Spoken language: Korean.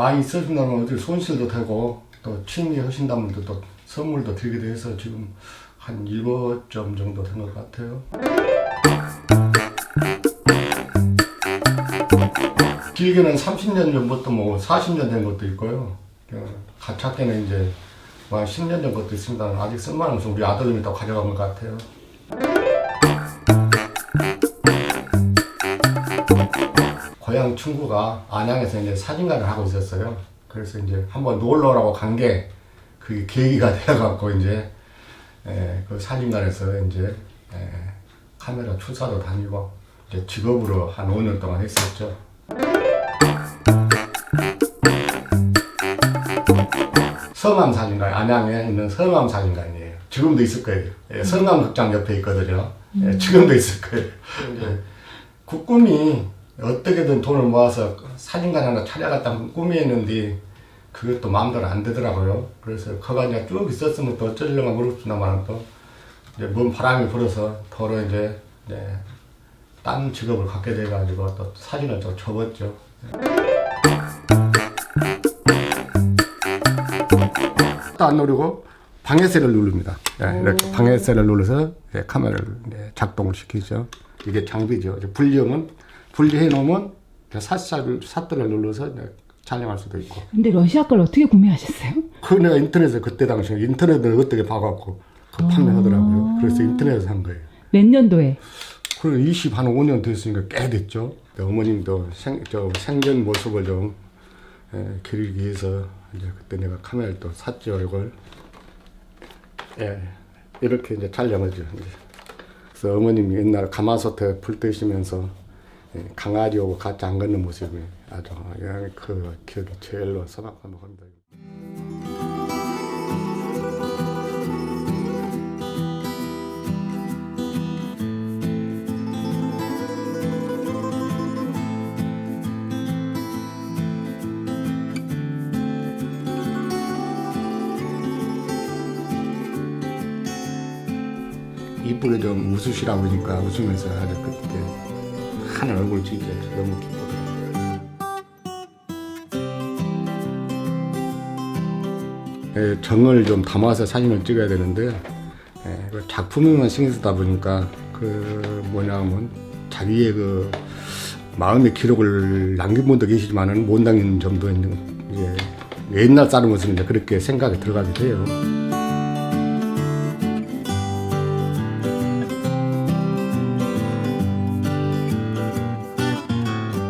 많이 써준다면 어디 손실도 되고 또 취미 하신다면 또 선물도 드리기도 해서 지금 한 7점 정도 된 것 같아요. 길게는 30년 전부터 뭐 40년 된 것도 있고요. 어, 가차게는 이제 뭐 10년 전 것도 있습니다. 아직 쓸만해서 우리 아들님이 다 가져간 것 같아요. 고향 친구가 안양에서 이제 사진관을 하고 있었어요. 그래서 이제 한번 놀러 오라고 간 게 그게 계기가 되어갖고 이제 에, 그 사진관에서 이제 에, 카메라 출사도 다니고 이제 직업으로 한 5년 동안 했었죠. 성암 사진관 안양에 있는 성암 사진관이에요. 지금도 있을 거예요. 예, 성암 극장 옆에 있거든요. 예, 지금도 있을 거예요. 이제 그 꿈이 어떻게든 돈을 모아서 사진관 하나 차려갔다 꿈이었는데 그것도 마음대로 안 되더라고요. 그래서 거가 이제 쭉 있었으면 또 어쩌려고 모르겠습니다만 또 이제 뭔 바람이 불어서 더러 이제 이제 딴 직업을 갖게 돼가지고 또 사진을 또 접었죠. 또 안 누르고 방해쇠를 누릅니다. 예, 이렇게 방해쇠를 눌러서 예, 카메라를 예, 작동을 시키죠. 이게 장비죠. 분리형은 분리해 놓으면 삿살을 삿들을 눌러서 촬영할 수도 있고. 근데 러시아 걸 어떻게 구매하셨어요? 그 내가 인터넷에 그때 당시에 인터넷을 어떻게 봐갖고 그 판매하더라고요. 그래서 인터넷에서 산 거예요. 몇 년도에? 그리고 20, 한 5년 됐으니까 꽤 됐죠. 어머님도 생, 저 생전 모습을 좀 예, 기리기 위해서 이제 그때 내가 카메라를 또 샀죠, 이걸. 예, 이렇게 이제 촬영하죠. 이제. 그래서 어머님이 옛날 가마솥에 불 뜨시면서 예, 강아지 오고 같이 안 걷는 모습이 아주 예, 그 기억이 제일로 서먹하고 합니다. 이쁘게 좀 웃으시라고 하니까 웃으면서 아주 그때 하늘 얼굴 찍기 너무 기쁘더라고요. 예, 정을 좀 담아서 사진을 찍어야 되는데 예, 그 작품에만 신경 쓰다 보니까 그 뭐냐면 자기의 그 마음의 기록을 남긴 분도 계시지만은 못 남긴 점도 있는 이제 옛날 사람으로서 그렇게 생각이 들어가기도 해요.